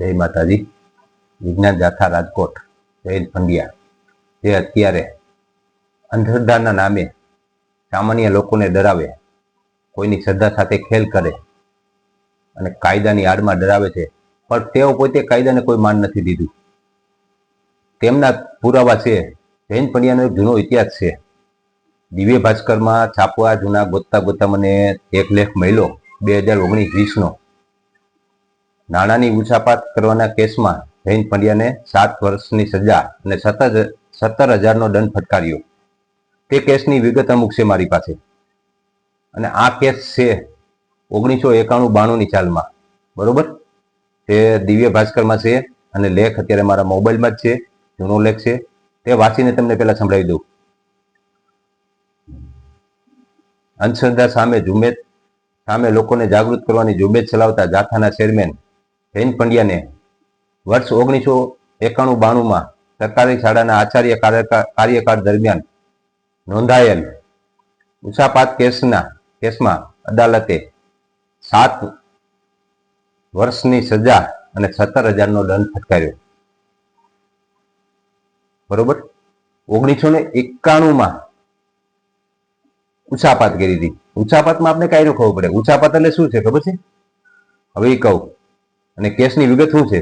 જય માતાજી. વિજ્ઞાન જાથા રાજકોટ, જૈન પંડ્યા જે અત્યારે અંધશ્રદ્ધાના નામે સામાન્ય લોકોને ડરાવે, કોઈની શ્રદ્ધા સાથે ખેલ કરે અને કાયદાની આડમાં ડરાવે છે, પણ તેઓ પોતે કાયદાને કોઈ માન નથી દીધું. તેમના પુરાવા છે, જૈન પંડ્યાનો એક જૂનો ઇતિહાસ છે. દિવ્ય ભાસ્કરમાં છાપવા જૂના ગોતતા ગોતા મને એક લેખ મળ્યો, બે હજાર ઓગણીસ વીસનો. નાણાંની ઉછાપાત કરવાના કેસમાં જૈન પંડ્યાને સાત વર્ષની સજા અને સત્તર સત્તર હજારનો દંડ ફટકાર્યો. તે કેસની વિગત અમુક છે મારી પાસે. અને આ કેસ છે ઓગણીસો એકાણું બાણુંની ચાલમાં. બરોબર? તે દિવ્ય ભાસ્કરમાં છે અને લેખ અત્યારે મારા મોબાઈલમાં જ છે, જૂનો લેખ છે. તે વાંચીને તમને પહેલા સંભળાવી દઉં. અંધશ્રદ્ધા સામે ઝુંબેશ. સામે લોકોને જાગૃત કરવાની ઝુંબેશ ચલાવતા જાથાના ચેરમેન જૈન પંડ્યાને વર્ષ ઓગણીસો એકાણું બાણુંમાં સરકારી શાળાના આચાર્ય કાર્યકા- કાર્યકાળ દરમિયાન નોંધાયેલ ઉષાપાત કેસના કેસમાં અદાલતે સાત વર્ષની સજા અને સત્તર હજારનો દંડ ફટકાર્યો. બરોબર? ઓગણીસો ને એકાણુંમાં ઉછાપાત કરી હતી ઉછાપાતમાં આપણે ન ખબર પડે. ઉછાપાત એટલે શું છે ખબર છે? હવે એ કહું. અને કેસની વિગત શું છે?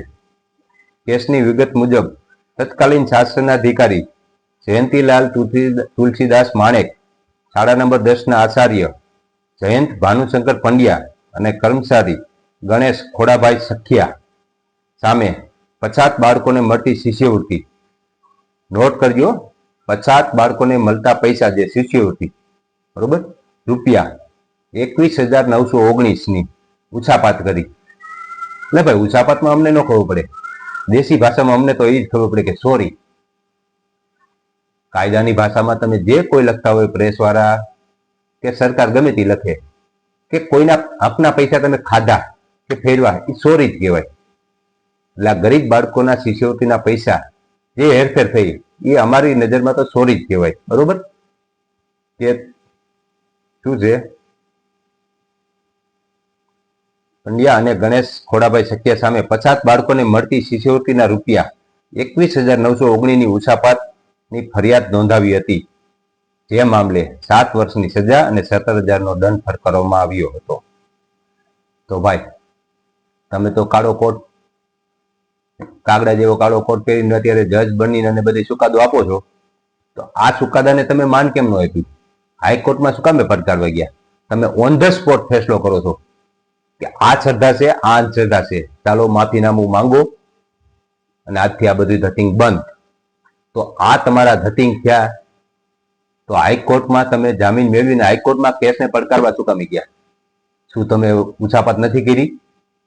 કેસની વિગત મુજબ તત્કાલીન શાસનના અધિકારી જયંતિલાલ તુલસીદાસ માણેક, શાળા નંબર દસના આચાર્ય જયંત ભાનુશંકર પંડ્યા અને કર્મચારી ગણેશ ખોડાભાઈ સખિયા સામે પછાત બાળકોને મળતી શિષ્યવૃત્તિ. નોટ કરજો, પછાત બાળકોને મળતા પૈસા જે શિષ્યવૃત્તિ. બરોબર? રૂપિયા એકવીસ હજાર નવસો ઓગણીસની ઉછાપાત કરી. એટલે ભાઈ ઉછાપાતમાં અમને ન ખબર પડે. દેશી ભાષામાં અમને તો એ જ ખબર પડે કે સોરી. કાયદાની ભાષામાં તમે જે કોઈ લખતા હોય, પ્રેસવાળા કે સરકાર ગમે તે લખે, કે કોઈના આપના પૈસા તમે ખાધા કે ફેરવા એ સોરી જ કહેવાય. એટલે આ ગરીબ બાળકોના, શિષ્યવૃત્તિના પૈસા જે હેરફેર થઈ એ અમારી નજરમાં તો સોરી જ કહેવાય. બરોબર? કે શું છે? પંડ્યા અને ગણેશ ખોડાભાઈ સખિયા સામે પચાસ બાળકોને મળતી શિષ્યવૃત્તિના રૂપિયા એકવીસ હજાર નવસો ઓગણીની ઉછાપાતની ફરિયાદ નોંધાવી હતી. જે મામલે સાત વર્ષની સજા અને સત્તર હજારનો દંડ ફટકારવામાં આવ્યો હતો. તો ભાઈ, તમે તો કાળો કોટ, કાગડા જેવો કાળો કોટ પહેરીને અત્યારે જજ બનીને અને બધી ચુકાદો આપો છો. તો આ ચુકાદાને તમે માન કેમ ન આપ્યું? હાઈકોર્ટમાં શું કામે પડકારવા ગયા? તમે ઓન ધ સ્પોટ ફેસલો કરો છો. કે આ શ્રદ્ધા છે, આ અંધશ્રદ્ધા છે. ચાલો માફીનામું માંગો અને આજથી આ બધું ધતિંગ બંધ. તો આ તમારા ધતિંગ થયા. તો હાઈકોર્ટમાં તમે જામીન મેળવીને હાઈકોર્ટમાં કેસને પડકારવા શું કામી ગયા? શું તમે ઉછાપાત નથી કરી?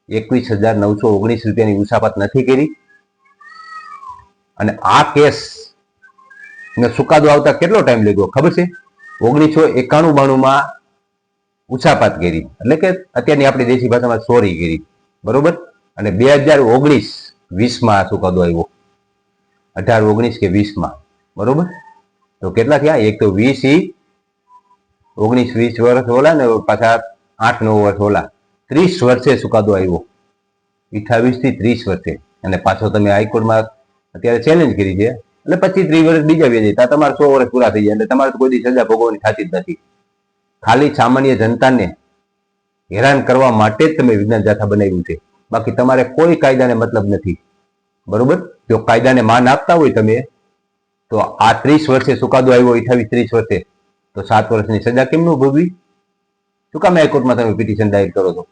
એકવીસ હજાર નવસો ઓગણીસ રૂપિયાની ઉછાપાત નથી કરી? અને આ કેસ ને ચુકાદો આવતા કેટલો ટાઈમ લાગ્યો? ખબર છે? ઓગણીસો એકાણું બાણુંમાં ઉછાપાત કરી. એટલે કે અત્યારની આપણી દેશી ભાષામાં સોરી કરી. બરોબર? અને બે હજાર ઓગણીસ વીસમાં આ ચુકાદો આવ્યો? અઢાર, ઓગણીસ કે વીસમાં. બરોબર? તો કેટલા થયા? એક તો વીસ ઈ, ઓગણીસ, વીસ વર્ષ ઓલા ને પાછા આઠ, નવ વર્ષ ઓલા. ત્રીસ વર્ષે ચુકાદો આવ્યો? અઠાવીસથી ત્રીસ વર્ષે. અને પાછો તમે હાઈકોર્ટમાં અત્યારે ચેલેન્જ કરી છે. એટલે પચીસ ત્રીસ વર્ષ બીજા બે જાય તમારે સો વર્ષ પૂરા થઈ જાય. એટલે તમારે કોઈ સજા ભોગવવાની થતી જ નથી. ખાલી સામાન્ય જનતાને હેરાન કરવા માટે જ તમે વિજ્ઞાન જાથા બનાવ્યું છે. બાકી તમારે કોઈ કાયદાને મતલબ નથી. બરોબર? જો કાયદાને માન આપતા હોય તમે, તો આ ત્રીસ વર્ષે ચુકાદો આવ્યો અઠાવીસ ત્રીસ વર્ષે, તો સાત વર્ષની સજા કેમનું ભોગવી? શું કામ હાઈકોર્ટમાં તમે પિટિશન દાયર કરો છો?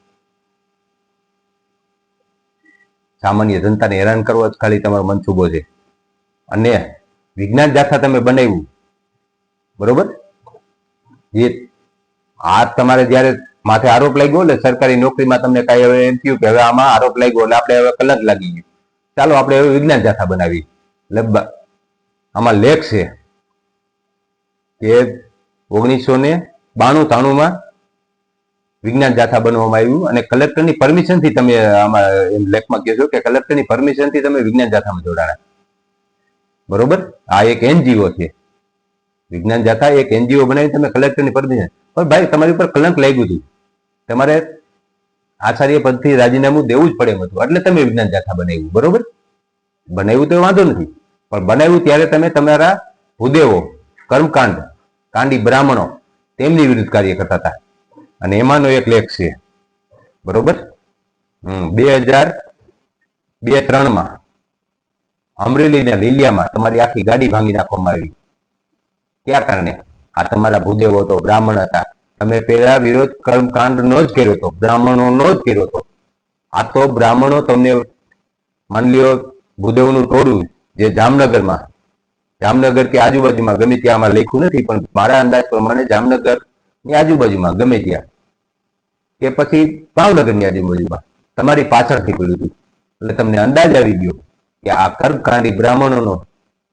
સામાન્ય જનતાને હેરાન કરવો જ ખાલી તમારો મનસુબો છે. અને વિજ્ઞાન જાથા તમે બનાવ્યું. બરોબર? જે આ તમારે જ્યારે માથે આરોપ લાગ્યો એટલે સરકારી નોકરીમાં તમને કઈ હવે એમ થયું કે હવે આમાં આરોપ લાગ્યો એટલે આપણે હવે કલંક લાગી ગયું. ચાલો આપણે હવે વિજ્ઞાન જાથા બનાવી એટલે આમાં લેખ છે કે ઓગણીસો ને બાણું ત્રાણુંમાં વિજ્ઞાન જાથા બનવામાં આવ્યું અને કલેક્ટરની પરમિશનથી તમે આમાં એમ લેખમાં કહેશો કે કલેક્ટરની પરમિશનથી તમે વિજ્ઞાન જાથામાં જોડાણા. બરોબર? આ એક એનજીઓ છે. વિજ્ઞાન જાથા એક એનજીઓ બનાવી તમે કલેક્ટરની પરમિશન પણ ભાઈ, તમારી ઉપર કલંક લાગ્યું હતું. તમારે આચાર્ય પદથી રાજીનામું દેવું જ પડે એમ હતું. એટલે તમે વિજ્ઞાન જાથા બનાવ્યું, બરોબર? બનાવ્યું તો વાંધો નથી. પણ બનાવ્યું ત્યારે તમે તમારા ભૂદેવો, કર્મકાંડ, કાંડી બ્રાહ્મણો, તેમની વિરુદ્ધ કાર્ય કરતા હતા. અને એમાંનો એક લેખ છે. બરોબર? બે હજાર બે ત્રણમાં અમરેલીના લીલિયામાં તમારી આખી ગાડી ભાંગી નાખવામાં આવી. ક્યાં કારણે? આ તમારા ભૂદેવો હતો બ્રાહ્મણ હતા. તમે પેલા વિરોધ કર્મકાંડ નો જ કર્યો હતો બ્રાહ્મણો નો જ કર્યો હતો. આ તો બ્રાહ્મણો તમને માની લ્યો, ભૂદેવનું ટોળું જે જામનગરમાં જામનગર કે આજુબાજુમાં ગમે ત્યાં આમાં લખ્યું નથી, પણ મારા અંદાજ પ્રમાણે જામનગરની આજુબાજુમાં ગમે ત્યાં. કે પછી ભાવનગરની આજુબાજુમાં. તમારી પાછળથી પડ્યું હતું. એટલે તમને અંદાજ આવી ગયો કે આ કર્મકાંડી બ્રાહ્મણોનો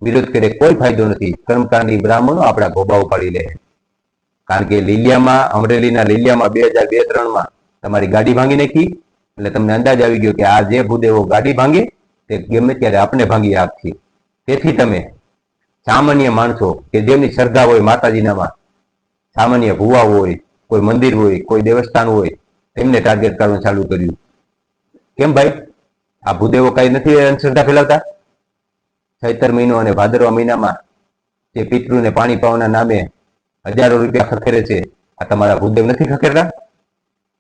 વિરોધ કરે કોઈ ફાયદો નથી. કર્મકાંડી બ્રાહ્મણો આપણા ગોબા ઉપાડી લે. કારણ કે લીલિયામાં, અમરેલીના લીલિયામાં બે હજાર બે ત્રણમાં તમારી ગાડી ભાંગી નાખી. એટલે તમને અંદાજ આવી ગયો કે આ જે ભૂદેવો ગાડી ભાંગે, તે ગમે ત્યારે આપણે ભાંગી આપશે. તેથી તમે સામાન્ય માણસો કે જેમની શ્રદ્ધા હોય માતાજીનામાં, સામાન્ય ભુવા હોય, કોઈ મંદિર હોય, કોઈ દેવસ્થાન હોય, તેમને ટાર્ગેટ કરવાનું ચાલુ કર્યું. કેમ ભાઈ? આ ભૂદેવો કઈ નથી અંધશ્રદ્ધા ફેલાવતા? ચૈતર મહિનો અને ભાદરવા મહિનામાં જે પિતૃને પાણી પાવાના નામે હજારો રૂપિયા ખખેરે છે. આ તમારા ભૂદેવ નથી ખખેરતા?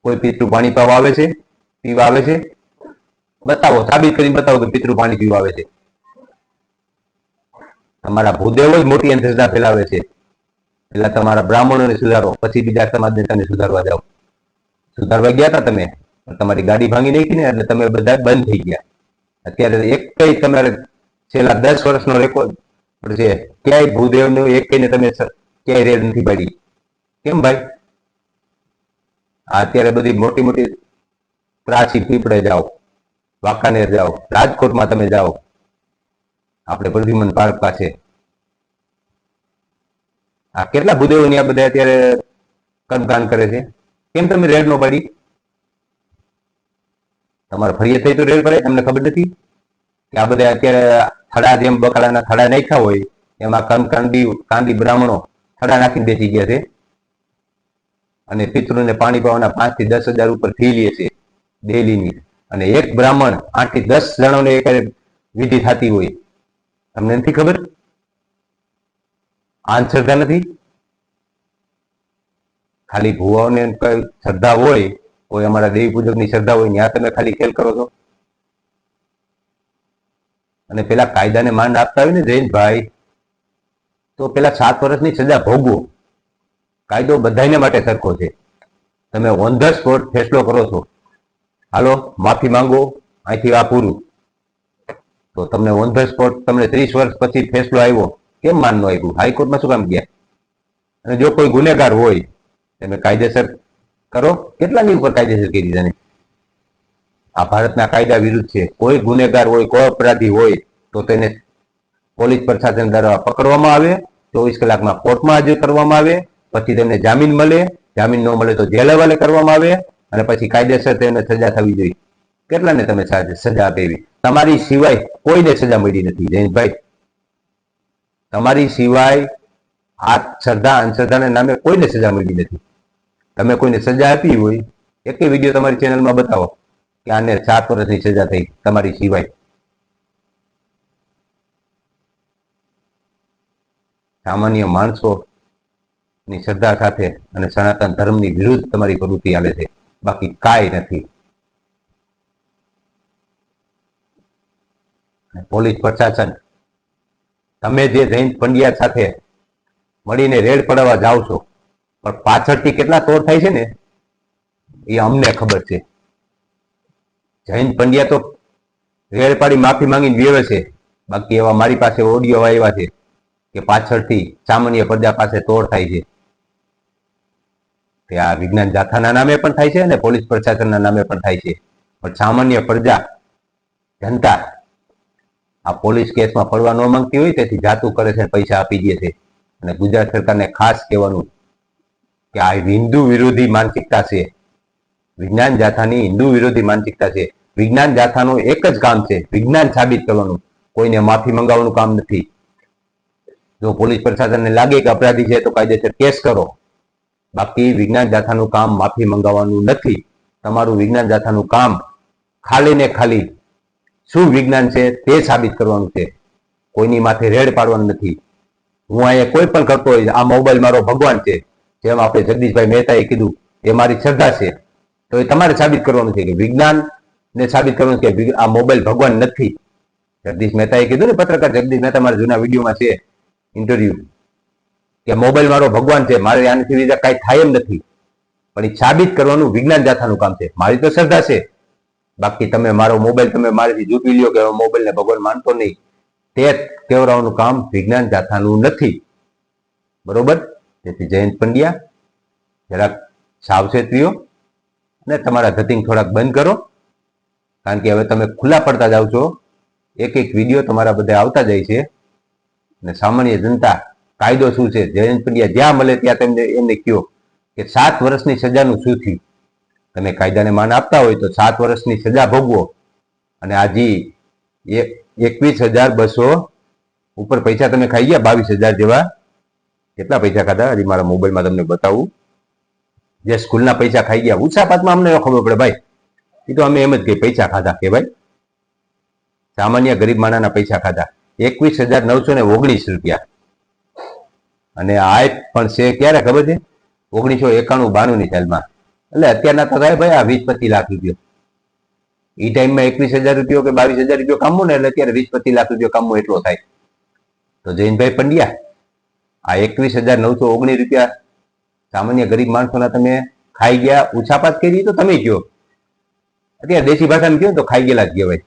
કોઈ પિતૃ પાણી પાવા આવે છે? પીવા આવે છે? બતાવો, સાબિત કરીને બતાવો કે પિતૃ પાણી પીવા આવે છે. તમારા ભૂદેવો જ મોટી અંધશ્રદ્ધા ફેલાવે છે. પેલા તમારા બ્રાહ્મણોને સુધારો, પછી બીજા સમાજને તમે સુધારવા જાઓ. સુધારવા ગયા હતા તમે? તમારી ગાડી ભાંગી નાખી ને એટલે તમે બધા બંધ થઈ ગયા. અત્યારે એક કઈ તમારે છેલ્લા દસ વર્ષનો રેકોર્ડ છે. ક્યાંય ભૂદેવનું એક કહીને તમે ક્યાંય રેડ નથી પાડી. કેમ ભાઈ? અત્યારે બધી મોટી મોટી પ્રાચી પીપળે જાઓ, વાંકાનેર જાઓ, રાજકોટમાં તમે જાઓ. આપણે પ્રદ્યુમન પાર્ક પાસે. આ કેટલા ભૂદેવોની આ બધા અત્યારે કર્મકાંડ કરે છે? કેમ તમે રેડ નો પાડી? તમારે ફરિયાદ થઈ તો રેડ પડે તમને ખબર નથી? આ બધા અત્યારે થડા જેમ બકડાના થડા નાખ્યા હોય, એમાં કર્મકાંડી કાંડી બ્રાહ્મણો થડા નાખીને બેસી ગયા છે. અને પિતૃને પાણી પાવાના પાંચથી દસ હજાર ઉપર ફી લે છે ડેલીની. અને એક બ્રાહ્મણ આઠથી દસ જણાને એક વિધિ થતી હોય. તમને નથી ખબર? આ અંધશ્રદ્ધા નથી? ખાલી ભુવાઓને કઈ શ્રદ્ધા હોય, કોઈ અમારા દેવી પૂજકની શ્રદ્ધા હોય, ત્યાં તમે ખાલી ખેલ કરો છો? અને પેલા કાયદાને માંડ આપતા હોય ને જૈનભાઈ તો પેલા સાત વર્ષની સજા ભોગવો. કાયદો બધાને માટે સરખો છે. તમે ઓન ધ સ્પોટ ફેસલો કરો છો. હાલો, માફી માંગો, અહીંથી આ પૂરું. તો તમને ઓન ધ સ્પોટ તમને ત્રીસ વર્ષ પછી ફેસલો આવ્યો. કેમ માનનો આવ્યું? હાઈકોર્ટમાં શું કામ ગયા? અને જો કોઈ ગુનેગાર હોય તમે કાયદેસર કરો. કેટલા દિવસ ઉપર કાયદેસર કરી દીધા આ ભારતના કાયદા વિરુદ્ધ છે. કોઈ ગુનેગાર હોય, કોઈ અપરાધી હોય, તો તેને પોલીસ પ્રશાસન દ્વારા પકડવામાં આવે, ચોવીસ કલાકમાં કોર્ટમાં હાજર કરવામાં આવે, પછી તેમને જામીન મળે, જામીન ન મળે તો જેલ હવાલે કરવામાં આવે, અને પછી કાયદેસર તેને સજા થવી જોઈએ. કેટલાને તમે સજા આપેવી તમારી સિવાય કોઈને સજા મળી નથી, જયંતભાઈ. તમારી સિવાય આ શ્રદ્ધા, અંધશ્રદ્ધાના નામે કોઈને સજા મળી નથી. તમે કોઈને સજા આપી હોય, એક વીડિયો તમારી ચેનલમાં બતાવો. કે આને સાત વર્ષની સજા થઈ તમારી સિવાય. સામાન્ય માણસો શ્રદ્ધા સાથે અને સનાતન ધર્મની વિરુદ્ધ તમારી પ્રવૃત્તિ ચાલે છે. બાકી કાંઈ નથી. પોલીસ પ્રશાસન, તમે જે જૈન પંડ્યા સાથે મળીને રેડ પડાવવા જાઓ છો, પણ પાછળથી કેટલા તોડ થાય છે ને? એ અમને ખબર છે. જૈન પંડ્યા તો રેડ પાડી માફી માંગીને વ્યવે છે. બાકી એવા મારી પાસે ઓડિયો આવ્યા છે કે પાછળથી સામાન્ય પ્રજા પાસે તોડ થાય છે. તે આ વિજ્ઞાન જાથાના નામે પણ થાય છે અને પોલીસ પ્રશાસનના નામે પણ થાય છે. પણ સામાન્ય પ્રજા, જનતા આ પોલીસ કેસમાં પડવા ન માંગતી હોય તેથી જાતું કરે છે પૈસા આપી દે છે. અને ગુજરાત સરકારને ખાસ કહેવાનું કે આ હિન્દુ વિરોધી માનસિકતા છે. વિજ્ઞાન જાથાની હિન્દુ વિરોધી માનસિકતા છે. વિજ્ઞાન જાથાનું એક જ કામ છે, વિજ્ઞાન સાબિત કરવાનું. કોઈને માફી મંગાવવાનું કામ નથી. જો પોલીસ પ્રશાસનને લાગે કે અપરાધી છે, તો કાયદેસર કેસ કરો. બાકી વિજ્ઞાન જાથાનું કામ માફી મંગાવવાનું નથી. તમારું વિજ્ઞાન જાથાનું કામ ખાલી ને ખાલી શું વિજ્ઞાન છે, તે સાબિત કરવાનું છે. કોઈની માથે રેડ પાડવાનું નથી. હું અહીંયા કોઈ પણ કરતો હોય, આ મોબાઈલ મારો ભગવાન છે. જેમ આપણે જગદીશભાઈ મહેતાએ કીધું, એ મારી શ્રદ્ધા છે. તો એ તમારે સાબિત કરવાનું છે કે વિજ્ઞાન ને સાબિત કરવાનું છે કે આ મોબાઈલ ભગવાન નથી. જગદીશ મહેતાએ કીધું ને પત્રકાર જગદીશ મહેતા મારા જૂના વિડીયોમાં છે ઇન્ટરવ્યુ કે મોબાઈલ મારો ભગવાન છે, મારે આનાથી બીજા કાંઈ થાય એમ નથી. પણ એ સાબિત કરવાનું વિજ્ઞાન જાથાનું કામ છે. મારી તો શ્રદ્ધા છે. બાકી તમે મારો મોબાઈલ તમે મારાથી જૂટવી લ્યો કે મોબાઈલને ભગવાન માનતો નહીં. તે કેવરાવાનું કામ વિજ્ઞાન જાથાનું નથી. બરોબર? તેથી જયંત પંડ્યા, જરાક સાવચેત રહ્યો. અને તમારા ધતિંગ થોડાક બંધ કરો. કારણ કે હવે તમે ખુલ્લા પડતા જાઓ છો. એક એક વીડિયો તમારા બધા આવતા જાય છે. ને સામાન્ય જનતા કાયદો શું છે? જયંત પંડ્યા જ્યાં મળે ત્યાં તેમને એમને કહો કે સાત વર્ષની સજાનું શું થયું? તમે કાયદાને માન આપતા હોય તો સાત વર્ષની સજા ભોગવો. અને આજી એકવીસ હજાર બસો ઉપર પૈસા તમે ખાઈ ગયા, બાવીસ હજાર જેવા. કેટલા પૈસા ખાધા? હજી મારા મોબાઈલમાં તમને બતાવું. જે સ્કૂલના પૈસા ખાઈ ગયા ઉછાપાતમાં અમને ન ખબર પડે ભાઈ. એ તો અમે એમ જ કહીએ, પૈસા ખાધા કે ભાઈ? સામાન્ય ગરીબ માણાના પૈસા ખાધા. એકવીસ હજાર નવસો ને ઓગણીસ રૂપિયા. અને આ પણ છે ક્યારે ખબર છે? ઓગણીસો એકાણું બાણું ની સાલમાં એટલે અત્યારના તો થાય ભાઈ આ વીસ પચીસ લાખ રૂપિયા. એ ટાઈમમાં એકવીસ હજાર રૂપિયો કે બાવીસ હજાર રૂપિયો કામવું ને એટલે અત્યારે વીસ પચીસ લાખ રૂપિયો કામવું એટલો થાય. તો જૈનભાઈ પંડ્યા, આ એકવીસ હજાર નવસો ઓગણીસ રૂપિયા સામાન્ય ગરીબ માણસોના તમે ખાઈ ગયા, ઉછાપાત કરી તો તમે કયો? અત્યારે દેશી ભાષામાં કયો તો ખાઈ ગયેલા જ કહેવાય.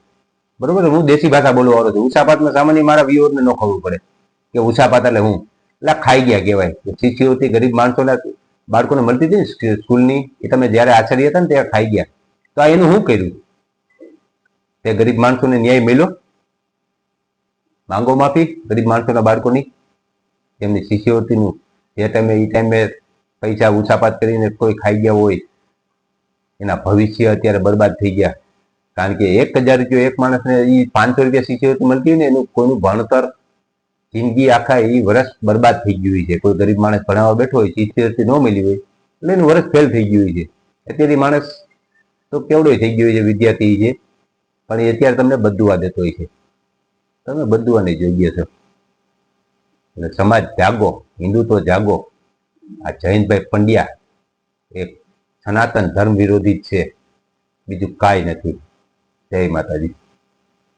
બરોબર? હું દેશી ભાષા બોલવા વાળો છું. ઉછાપાતમાં સામાન્ય મારા વ્યુઅરને ન ખબર પડે કે ઉછાપાત એટલે હું. એટલે ખાઈ ગયા કહેવાય. શિષ્યવૃત્તિ ગરીબ માણસોના બાળકોને મળતી હતી ને સ્કૂલની, એ તમે જ્યારે આચાર્ય હતા ને ત્યારે ખાઈ ગયા. તો આ એનું શું કર્યું? તે ગરીબ માણસોને ન્યાય મળ્યો માંગો માફી ગરીબ માણસોના બાળકોની? એમની શિષ્યવૃત્તિનું જે ટાઈમે એ ટાઈમે પૈસા ઉછાપાત કરીને કોઈ ખાઈ ગયા હોય, એના ભવિષ્ય અત્યારે બરબાદ થઈ ગયા. કારણ કે એક હજાર રૂપિયા એક માણસને એ પાંચસો રૂપિયા શિષ્યવૃત્તિ મળતી હોય ને, એનું કોઈનું ભણતર, જિંદગી આખા એ વર્ષ બરબાદ થઈ ગયું હોય છે. કોઈ ગરીબ માણસ ભણાવવા બેઠો હોય, શિષ્યવૃત્તિ ન મળી હોય, એટલે એનું વર્ષ ફેલ થઈ ગયું હોય છે. અત્યારે માણસ તો કેવડો થઈ ગયો છે, વિદ્યાર્થી છે. પણ એ અત્યારે તમને બધું આ દેતો હોય છે. તમે બધું આને જોઈએ છો. એટલે સમાજ જાગો, હિન્દુત્વ જાગો. આ જયંતભાઈ પંડ્યા એ સનાતન ધર્મ વિરોધી છે. બીજું કાંઈ નથી. જય માતાજી.